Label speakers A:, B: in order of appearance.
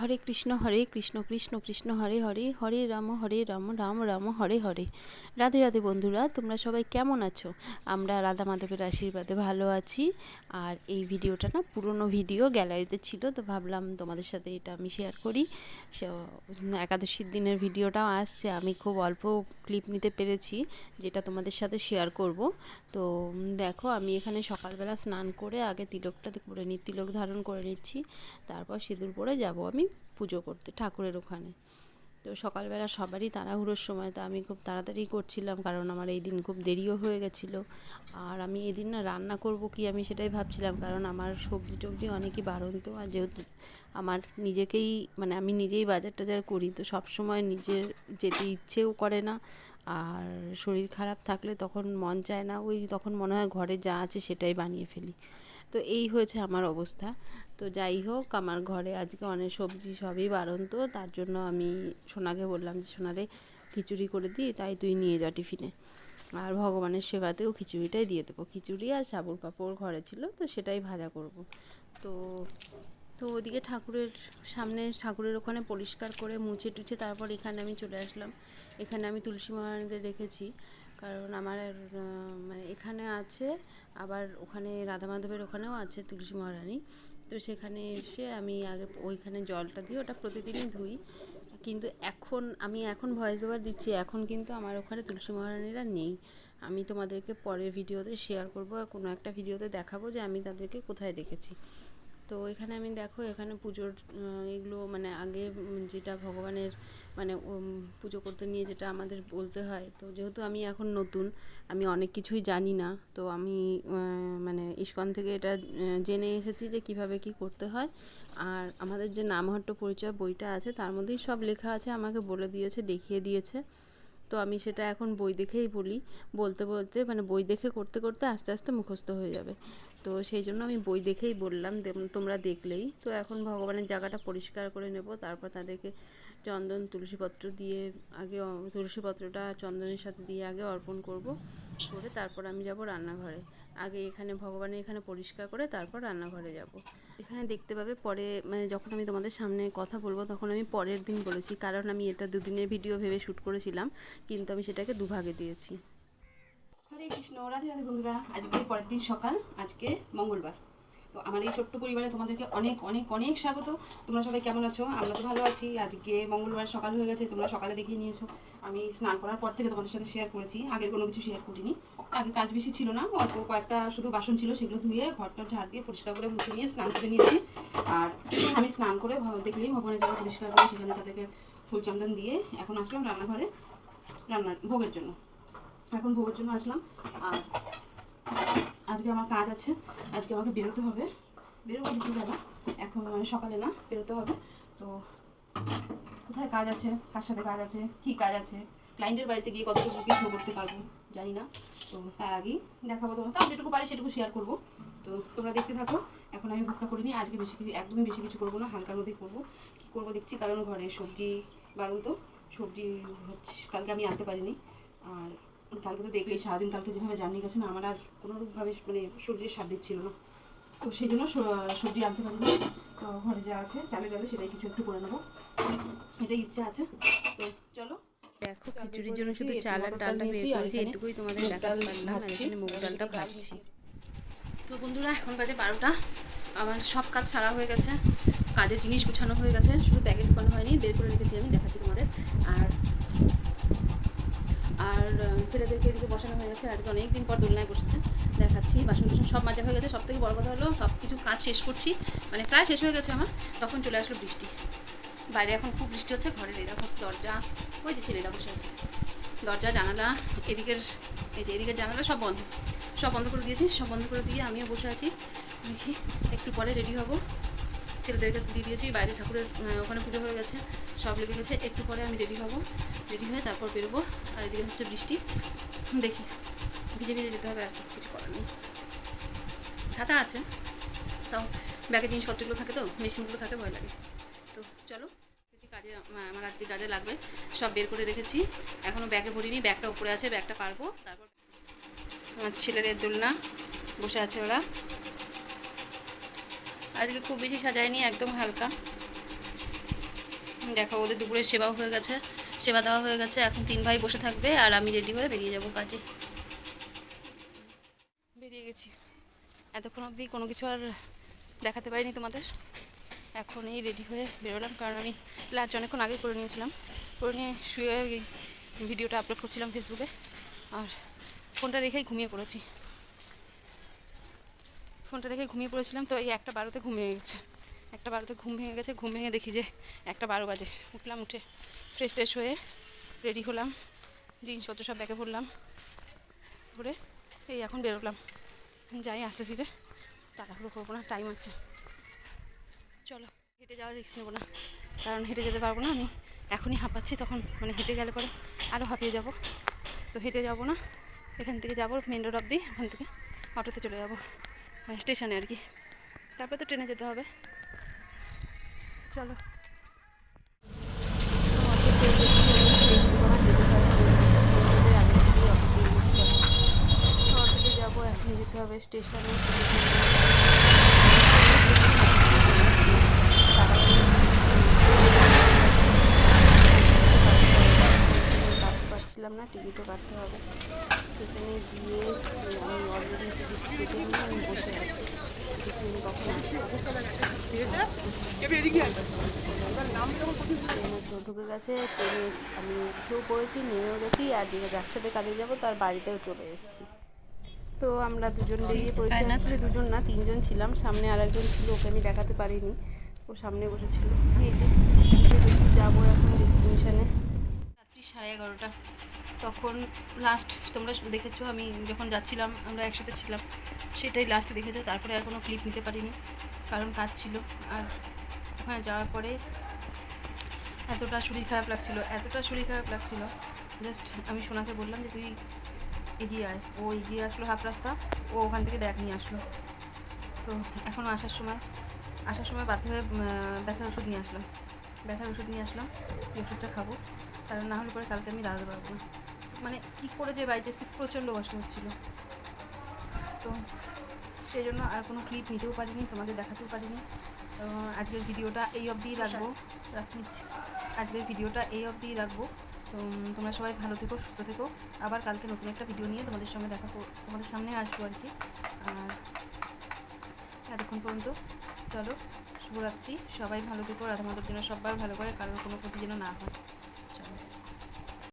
A: হরে কৃষ্ণ হরে কৃষ্ণ কৃষ্ণ কৃষ্ণ হরে হরে হরে রাম হরে রাম রাম রাম হরে হরে রাধে রাধে বন্ধুরা তোমরা সবাই কেমন আছো আমরা রাধা মাধবের আশীর্বাদে ভালো আছি আর এই ভিডিওটা না পুরনো ভিডিও গ্যালারিতে ছিল তো ভাবলাম তোমাদের সাথে এটা আমি শেয়ার করি সে একাদশীর দিনের ভিডিওটাও আসছে আমি খুব অল্প ক্লিপ নিতে পেরেছি যেটা তোমাদের সাথে শেয়ার করব তো দেখো আমি এখানে সকালবেলা স্নান করে আগে তিলকটা করে নিই তিলক ধারণ করে নিচ্ছি তারপর সিঁদুর পরে যাব আমি যাই পুজো করতে ঠাকুরের ওখানে তো সকালবেলা সবারই তাড়াহুড়োর সময় তো আমি খুব তাড়াতাড়ি করছিলাম কারণ আমার এই দিন খুব দেরিও হয়ে গেছিলো আর আমি এদিন না রান্না করব কি আমি সেটাই ভাবছিলাম কারণ আমার সবজি টবজি অনেকই বাড়ন্ত আর যেহেতু আমার নিজেকেই মানে আমি নিজেই বাজার টাজার করি তো সব সময় নিজের যেতে ইচ্ছেও করে না আর শরীর খারাপ থাকলে তখন মন চায় না ওই তখন মনে হয় ঘরে যা আছে সেটাই বানিয়ে ফেলি তো এই হয়েছে আমার অবস্থা তো যাই হোক আমার ঘরে আজকে অনেক সবজি সবই বারণ তো তার জন্য আমি সোনাকে বললাম যে সোনারে খিচুড়ি করে দিই তাই তুই নিয়ে যা টিফিনে আর ভগবানের সেবাতেও খিচুড়িটাই দিয়ে দেবো খিচুড়ি আর সাবুর পাপড় ঘরে ছিল তো সেটাই ভাজা করব তো তো ওদিকে ঠাকুরের সামনে ঠাকুরের ওখানে পরিষ্কার করে মুছে টুছে তারপর এখানে আমি চলে আসলাম এখানে আমি তুলসী মহারানীদের রেখেছি কারণ আমার মানে এখানে আছে আবার ওখানে রাধা মাধবের ওখানেও আছে তুলসী মহারানী তো সেখানে এসে আমি আগে ওইখানে জলটা দিই ওটা প্রতিদিনই ধুই কিন্তু এখন আমি এখন ভয়েস ওভার দিচ্ছি এখন কিন্তু আমার ওখানে তুলসী মহারানীরা নেই আমি তোমাদেরকে পরের ভিডিওতে শেয়ার করবো কোনো একটা ভিডিওতে দেখাবো যে আমি তাদেরকে কোথায় রেখেছি তো এখানে আমি দেখো এখানে পুজোর এগুলো মানে আগে যেটা ভগবানের মানে পুজো করতে নিয়ে যেটা আমাদের বলতে হয় তো যেহেতু আমি এখন নতুন আমি অনেক কিছুই জানি না তো আমি মানে ইস্কন থেকে এটা জেনে এসেছি যে কিভাবে কি করতে হয় আর আমাদের যে নামহট্ট পরিচয় বইটা আছে তার মধ্যেই সব লেখা আছে আমাকে বলে দিয়েছে দেখিয়ে দিয়েছে তো আমি সেটা এখন বই দেখেই বলি বলতে বলতে মানে বই দেখে করতে করতে আস্তে আস্তে মুখস্থ হয়ে যাবে তো সেই জন্য আমি বই দেখেই বললাম তোমরা দেখলেই তো এখন ভগবানের জায়গাটা পরিষ্কার করে নেব তারপর তাদেরকে চন্দন তুলসীপত্র দিয়ে আগে তুলসীপত্রটা চন্দনের সাথে দিয়ে আগে অর্পণ করব করে তারপর আমি যাব রান্নাঘরে আগে এখানে ভগবানের এখানে পরিষ্কার করে তারপর রান্নাঘরে যাব। এখানে দেখতে পাবে পরে মানে যখন আমি তোমাদের সামনে কথা বলবো তখন আমি পরের দিন বলেছি কারণ আমি এটা দুদিনের ভিডিও ভেবে শ্যুট করেছিলাম কিন্তু আমি সেটাকে দুভাগে দিয়েছি হরে কৃষ্ণ রাধে রাধে বন্ধুরা আজকে পরের দিন সকাল আজকে মঙ্গলবার তো আমার এই ছোট্ট পরিবারে তোমাদেরকে অনেক অনেক অনেক স্বাগত তোমরা সবাই কেমন আছো আমরা তো ভালো আছি আজকে মঙ্গলবার সকাল হয়ে গেছে তোমরা সকালে দেখিয়ে নিয়েছো আমি স্নান করার পর থেকে তোমাদের সাথে শেয়ার করেছি আগের কোনো কিছু শেয়ার করিনি আগে কাজ বেশি ছিল না অল্প কয়েকটা শুধু বাসন ছিল সেগুলো ধুয়ে ঘরটা ঝাড় দিয়ে পরিষ্কার করে মুছে নিয়ে স্নান করে নিয়েছি আর আমি স্নান করে দেখলেই ভগবানের জায়গা পরিষ্কার করে সেখানে তাদেরকে ফুল চন্দন দিয়ে এখন আসলাম রান্নাঘরে রান্নার ভোগের জন্য এখন ভোগের জন্য আসলাম আর আজকে আমার কাজ আছে আজকে আমাকে বেরোতে হবে বেরোবো দাদা এখন মানে সকালে না বেরোতে হবে তো কোথায় কাজ আছে কার সাথে কাজ আছে কি কাজ আছে ক্লাইন্টের বাড়িতে গিয়ে কতটুকু কিছু করতে পারবো জানি না তো তার আগেই দেখাবো তোমার তাও যেটুকু পারি সেটুকু শেয়ার করবো তো তোমরা দেখতে থাকো এখন আমি ভুট্টা করিনি আজকে বেশি কিছু একদমই বেশি কিছু করবো না হালকার মধ্যেই করবো কী করবো দেখছি কারণ ঘরে সবজি বারণ তো সবজি কালকে আমি আনতে পারিনি আর কালকে তো দেখলেই সারাদিন কালকে যেভাবে জার্নি গেছে না আমার আর কোনোরূপভাবে মানে সবজির স্বাদ দিচ্ছিল না তো সেই জন্য সবজি আনতে পারিনি ঘরে যা আছে চালে ডালে সেটাই কিছু একটু করে নেবো এটাই ইচ্ছা আছে তো চলো দেখো খিচুড়ির জন্য শুধু চাল আর ডালটা বের করেছি এটুকুই তোমাদের দেখাতে পারলাম মুগ ডালটা ভাজছি তো বন্ধুরা এখন বাজে বারোটা আমার সব কাজ সারা হয়ে গেছে কাজের জিনিস গুছানো হয়ে গেছে শুধু প্যাকেট করা হয়নি বের করে রেখেছি আমি দেখাচ্ছি তোমাদের আর আর ছেলেদেরকে এদিকে বসানো হয়ে গেছে আজকে অনেক দিন পর দোলনায় বসেছে দেখাচ্ছি বাসন টাসন সব মাজা হয়ে গেছে সব থেকে বড় কথা হলো সব কিছু কাজ শেষ করছি মানে প্রায় শেষ হয়ে গেছে আমার তখন চলে আসলো বৃষ্টি বাইরে এখন খুব বৃষ্টি হচ্ছে ঘরের এরকম দরজা ওই যে ছেলেরা বসে আছে দরজা জানালা এদিকের এই যে এদিকের জানালা সব বন্ধ সব বন্ধ করে দিয়েছি সব বন্ধ করে দিয়ে আমিও বসে আছি দেখি একটু পরে রেডি হবো ছেলেদেরকে দিয়ে দিয়েছি বাইরে ঠাকুরের ওখানে পুজো হয়ে গেছে সব লেগে গেছে একটু পরে আমি রেডি হবো রেডি হয়ে তারপর বেরোবো আর এদিকে হচ্ছে বৃষ্টি দেখি ভিজে ভিজে যেতে হবে আর কিছু করার নেই ছাতা আছে তাও ব্যাগে জিনিসপত্রগুলো থাকে তো মেশিনগুলো থাকে ভয় লাগে তো চলো কাজে আমার আজকে যা যা লাগবে সব বের করে রেখেছি এখনও ব্যাগে ভরিনি ব্যাগটা উপরে আছে ব্যাগটা পারবো তারপর আমার ছেলের দোলনা বসে আছে ওরা আজকে খুব বেশি সাজায়নি একদম হালকা দেখো ওদের দুপুরে সেবাও হয়ে গেছে সেবা দেওয়া হয়ে গেছে এখন তিন ভাই বসে থাকবে আর আমি রেডি হয়ে বেরিয়ে যাব কাজে বেরিয়ে গেছি এতক্ষণ অবধি কোনো কিছু আর দেখাতে পারিনি তোমাদের এখন এই রেডি হয়ে বেরোলাম কারণ আমি লাঞ্চ অনেকক্ষণ আগে করে নিয়েছিলাম করে নিয়ে শুয়ে ভিডিওটা আপলোড করছিলাম ফেসবুকে আর ফোনটা রেখেই ঘুমিয়ে পড়েছি ফোনটা রেখে ঘুমিয়ে পড়েছিলাম তো এই একটা বারোতে ঘুম ভেঙে গেছে একটা বারোতে ঘুম ভেঙে গেছে ঘুম ভেঙে দেখি যে একটা বারো বাজে উঠলাম উঠে ফ্রেশ ট্রেশ হয়ে রেডি হলাম জিনিসপত্র সব ব্যাগে ভরলাম ঘুরে এই এখন বেরোলাম যাই আস্তে ধীরে তাড়াহুড়ো করবো না টাইম আছে চলো হেঁটে যাওয়ার রিক্স নেবো না কারণ হেঁটে যেতে পারবো না আমি এখনই হাঁপাচ্ছি তখন মানে হেঁটে গেলে পরে আরও হাঁপিয়ে যাব তো হেঁটে যাব না এখান থেকে যাবো মেন রোড অব্দি ওখান থেকে অটোতে চলে যাবো মানে স্টেশনে আর কি তারপর তো ট্রেনে যেতে হবে চলো যাবো এখন যেতে হবে স্টেশনে টিকিটও কাটতে হবে স্টেশনে গিয়ে আমি অলরেডি টিকিট কেটে নিয়ে আমি বসে আছি কখন ঢুকে গেছে ট্রেনে আমি উঠেও পড়েছি নেমেও গেছি আর যেটা যার সাথে কাজে যাবো তার বাড়িতেও চলে এসেছি তো আমরা দুজন বেরিয়ে পড়েছি আসলে দুজন না তিনজন ছিলাম সামনে আর একজন ছিল ওকে আমি দেখাতে পারিনি ও সামনে বসেছিল এই যে যাবো এখন ডেস্টিনেশনে রাত্রি সাড়ে এগারোটা তখন লাস্ট তোমরা দেখেছো আমি যখন যাচ্ছিলাম আমরা একসাথে ছিলাম সেটাই লাস্ট দেখেছো তারপরে আর কোনো ক্লিপ নিতে পারিনি কারণ কাজ ছিল আর ওখানে যাওয়ার পরে এতটা শরীর খারাপ লাগছিলো এতটা শরীর খারাপ লাগছিলো জাস্ট আমি সোনাকে বললাম যে তুই এগিয়ে আয় ও এগিয়ে আসলো হাফ রাস্তা ও ওখান থেকে ব্যাগ নিয়ে আসলো তো এখন আসার সময় আসার সময় বাধ্য হয়ে ব্যথার ওষুধ নিয়ে আসলাম ব্যথার ওষুধ নিয়ে আসলাম ওষুধটা খাবো কারণ না হলে পরে কালকে আমি দাঁড়াতে পারবো না মানে কী করে যে বাড়িতে প্রচণ্ড কষ্ট হচ্ছিলো তো সেই জন্য আর কোনো ক্লিপ নিতেও পারিনি তোমাদের দেখাতেও পারিনি আজকের ভিডিওটা এই অবধিই রাখবো আজকের ভিডিওটা এই অবধিই রাখবো তো তোমরা সবাই ভালো থেকো সুস্থ থেকো আবার কালকে নতুন একটা ভিডিও নিয়ে তোমাদের সঙ্গে দেখা তোমাদের সামনে আসবো আর কি আর এতক্ষণ পর্যন্ত চলো শুভরাত্রি সবাই ভালো থেকো রাধামাধব জন্য সবাই ভালো করে কারোর কোনো ক্ষতি যেন না হয়